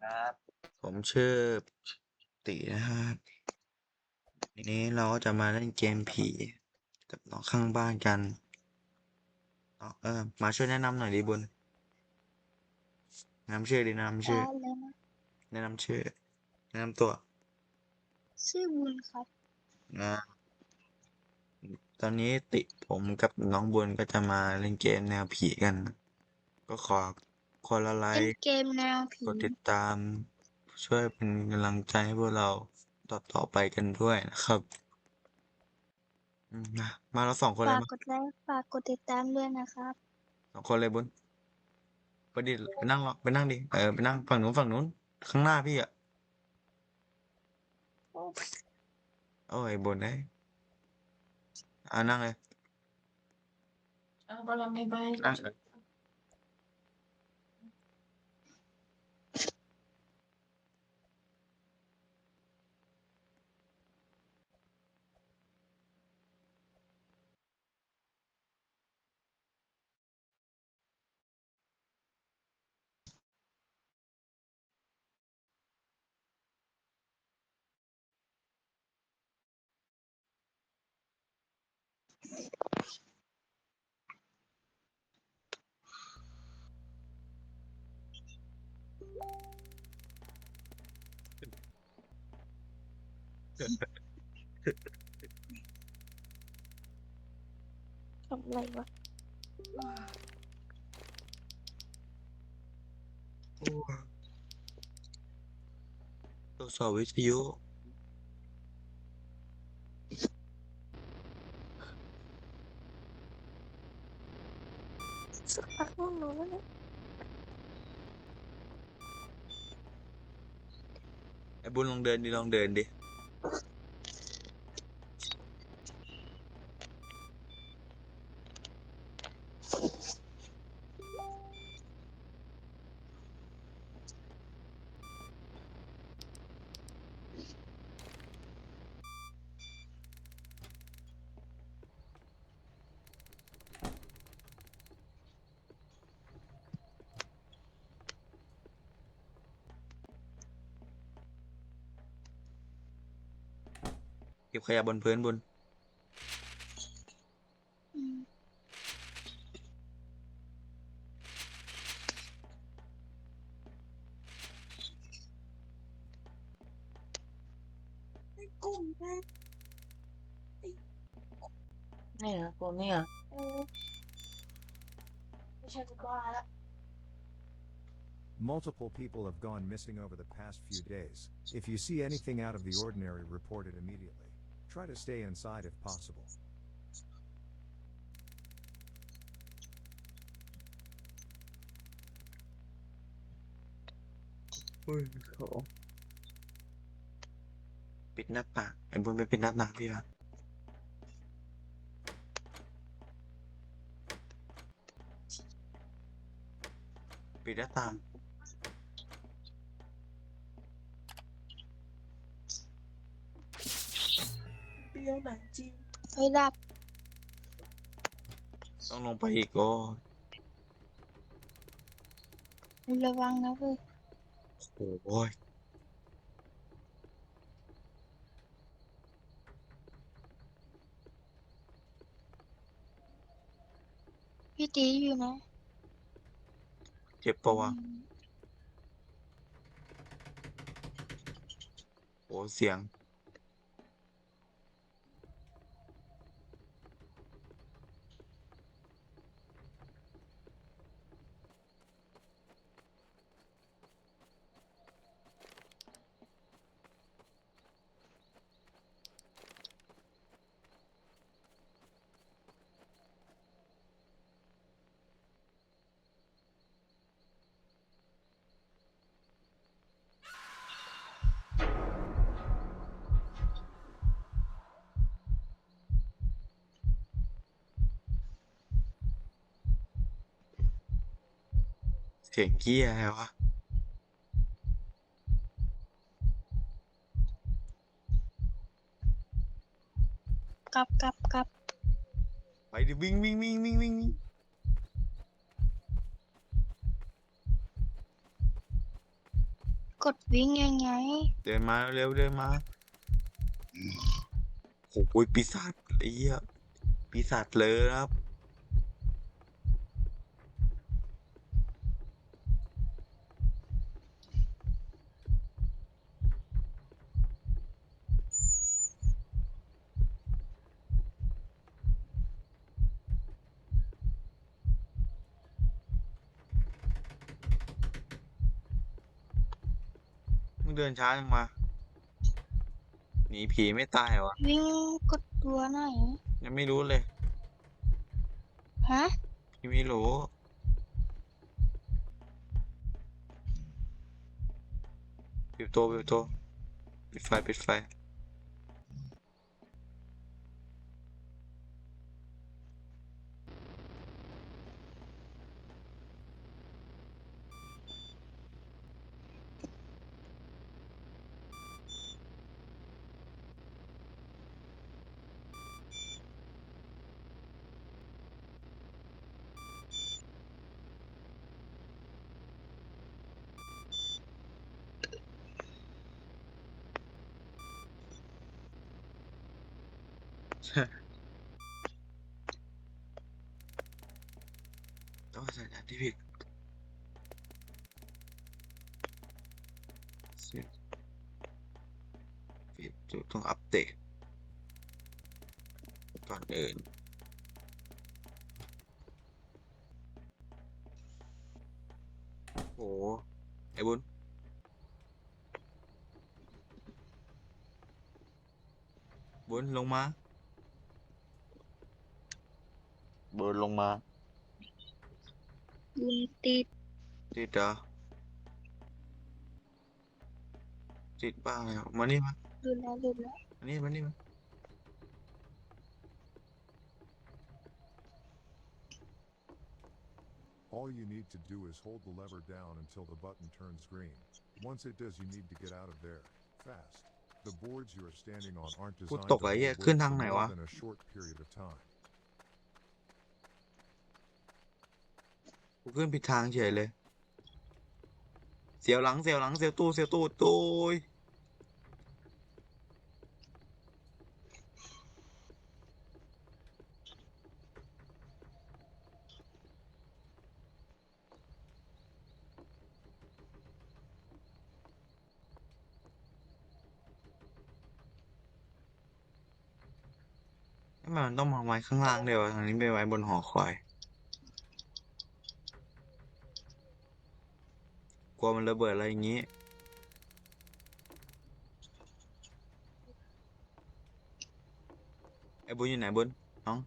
ครับ ผมชื่อตีนะครับทีนี้เราก็จะมาเล่นเกมผีกับน้องข้างบ้านกันน้องเออมาช่วยแนะนำหน่อยดิบุญแนะนำชื่อดิแนะนำชื่อได้เลยนะแนะนำชื่อ แนะนำตัว ชื่อบุญครับนะตอนนี้ติผมกับน้องบุญก็จะมาเล่นเกมแนวผีกัน ก็ขอ คนละไลเป็นค์เกมแนวผีกดติดตาม ช่วยเป็นกำลังใจให้พวกเราต่อต่อไปกันด้วยนะครับอืมนะมาเราสองคนเลยฝากมากดไลค์ฝากกดติดตามด้วยนะครับ สองคนเลยบุญไปดิไปนั่งรอไปนั่งดิเออไปนั่งฝั่งนู้นฝั่งนู้น ข้างหน้าพี่อะโอ้ยบุญเอ้ยอ่านั่งเลยเอาบอลไม่ไปนั่ง ทำอะไรวะ โอ้ตรวจสอบวิทยุสักพักง่วงนอนแล้วนะไอ้บุญลองเดินดิลองเดินดิ เก็บขยะบนพื้นบุญ อืม เนี่ยตัวเนี่ยเออไม่ใช่กูบ้าละ Multiple people have gone missing over the past few days. If you see anything out of the ordinary, report it immediately. Try to stay inside if possible. อุ้ยโหปิดหน้าต่างไอ้บุญไปปิดหน้าต่างพี่วะปิดหน้าต่าง หนังจริงไฟดับต้องลงไปอีกก็ระวังนะเว้ยโอ้ยพี่ตีอยู่นะเจ็บปะวะอืมโอ้เสียง เสียงเกี้ยอะไรวะกลับกลับกลับไปดิวิ่งวิ่งวิ่งวิ่งวิ่งวิ่งกดวิ่งยังไง เดินมาเร็วเดินมาโอ้ยปีศาจไอ้เหี้ยปีศาจเลยนะครับ มึงเดินช้าจังมาหนีผีไม่ตายเหรอวะวิ่งกดตัวไหนยังไม่รู้เลย ฮะพี่ไม่รู้ ปิดตัวปิดตัวปิดไฟปิดไฟ ต้องสัญญาณที่ผิดเสียผิดจุดต้องอัปเดตก่อนอื่นโอ้โหไอ้บุญบุญลงมา บุญลงมา บุญติดติดเหรอติดบ้างแล้วมานี่มาดูแลดูแลมานี่มานี่มา All you need to do is hold the lever down until the button turns green. Once it does, you need to get out of there fast. The boards you are standing on aren't พูด designed ต to กไอ้ hold เหี้ย weight ขึ้น for ทางไหน more วะ than a short period of time. กูขึ้นผิดทางเฉยเลย เสียวหลังเสียวหลังเสียวตู้เสียวตู้ตู้ยทำไมมันต้องมาไว้ข้างล่างเดียวทางนี้ไปไว้บนหอคอย กลัวมันระเบิดอะไรอย่างนี้ ไอ้บุญอยู่ไหนบุญน้อง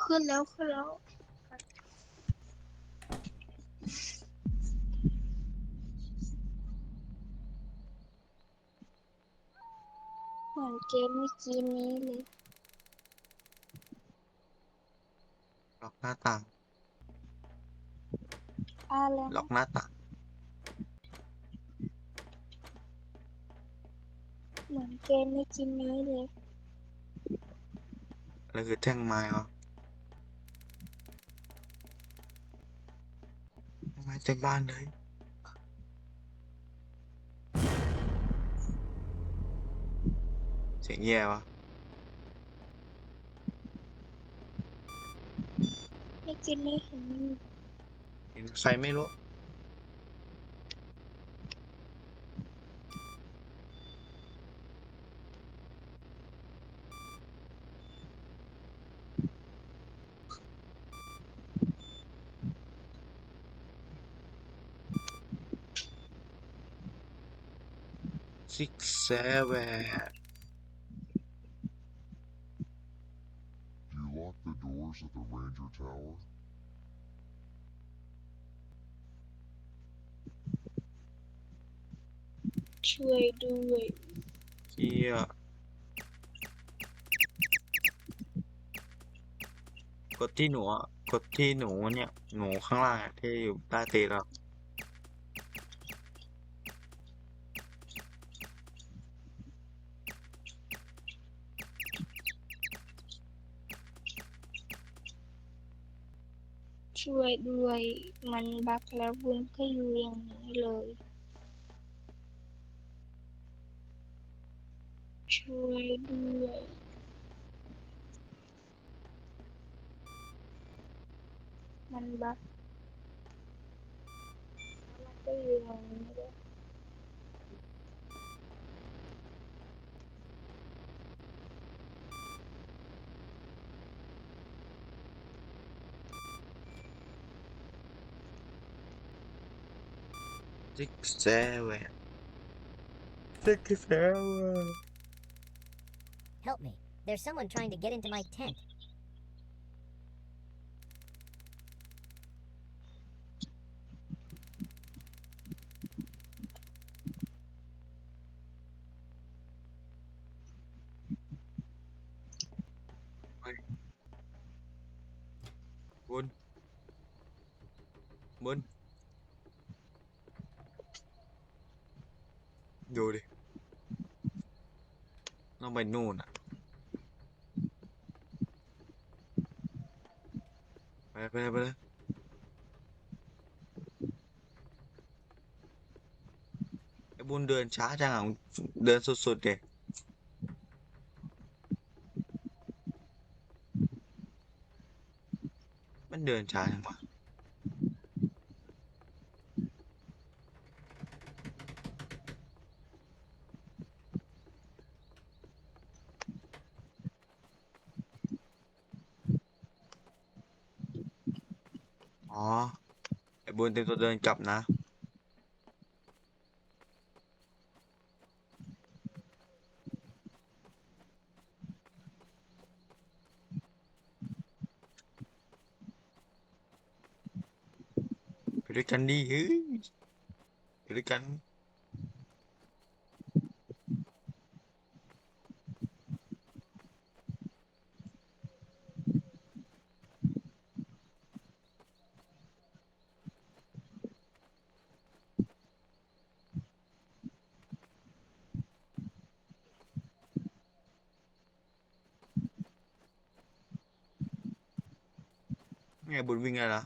ขึ้นแล้วขึ้นแล้ว เหมือนเกมเมื่อกี้นี้เลย ล็อกหน้าต่าง อะไรล็อนะกหน้าต่างเหมือนเกมเมื่อกี้นี้เลยอะไรคือแท่งไม้วะแท่งไม้เต็มบ้านเลยเสียงแย่วะเมื่อกี้นี้เห็นมันเห็นใครไม่รู้ six seven Do you lock the doors at the Ranger Tower? ช่วยด้วยเฮียกดที่หนูอะกดที่หนูเนี่ย หนูข้างล่างอะที่อยู่ใต้เตียงเราช่วยด้วยมันบักแล้วบุญก็อยู่อย่างนี้เลย ช่วยด้วยมันบักมั Help me. There's someone trying to get into my tent. Wood. Wood. Do it. ดูดิต้องไปนู่นอะ ไปเลยไปเลยไปเลยไอ้บุญเดินช้าจังอะมึงเดินสุดๆเด็มันเดินช้าจังวะ อ๋อ ไอ้บุญเตรียมตัวเดินกลับนะ ไปด้วยกันดิเฮ้ยไปด้วยกัน ไงบุญวิ่งไงล่ะ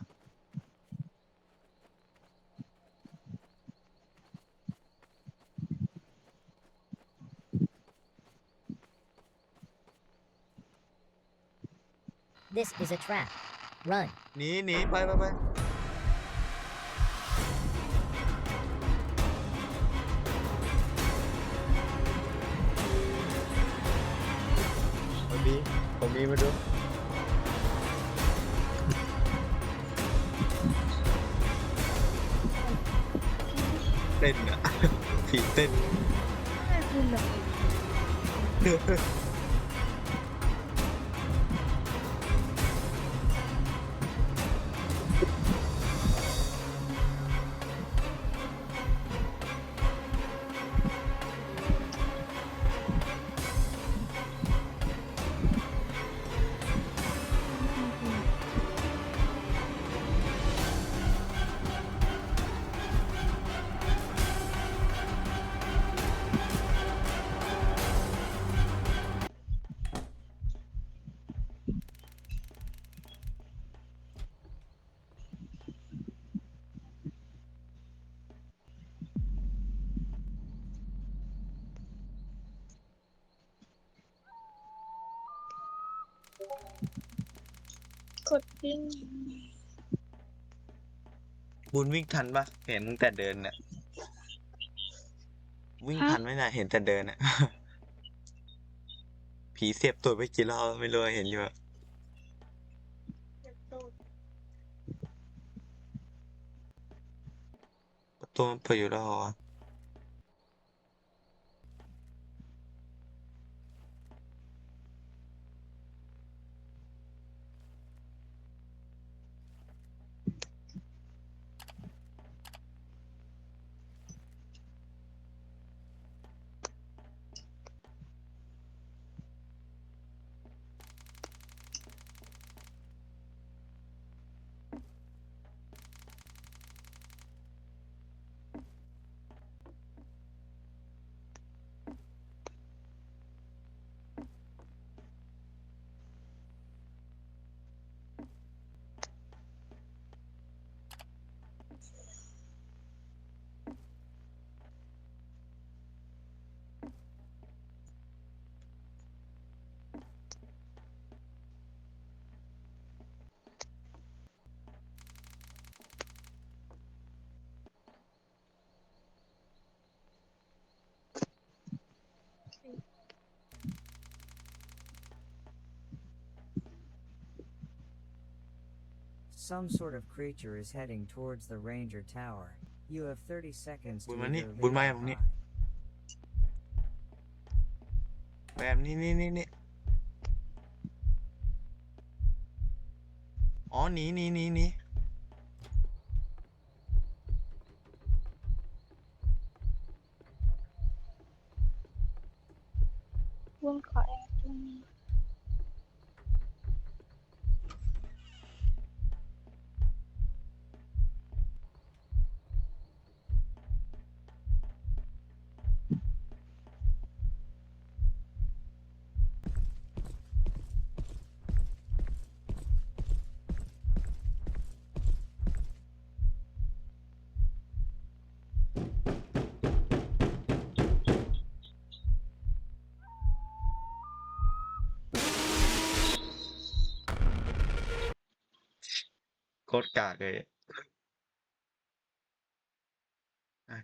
This is a trap. Run. หนีหนีไปไปไปผมมีผมมีมาดู ต้นอะผีเต้นก ดวิ่งบุญวิ่งทันปะเห็นตั้งแต่เดินเนี่ยวิ่งทันไหมน่ะเห็นแต่เดินอะผีเสียบตัวไปกี่รอบไม่รู้อะเห็นอยู่อะเดี๋ยวตูดประตูมันเปิดอยู่แล้วเหรอ Some sort of creature is heading towards the ranger tower. You have 30 seconds to Bun mani, either bun leave mai or bun ni. hide. แบบนี้นี่นี่นี่อ๋อหนีหนีหนีหนี ตรกากเลย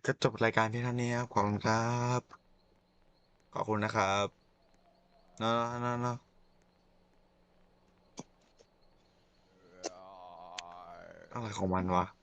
ก็จบรายการที่เท่านี้ครับ ขอบคุณครับ ขอบคุณนะครับเนาะเนาะเนาะอะไรของมันวะ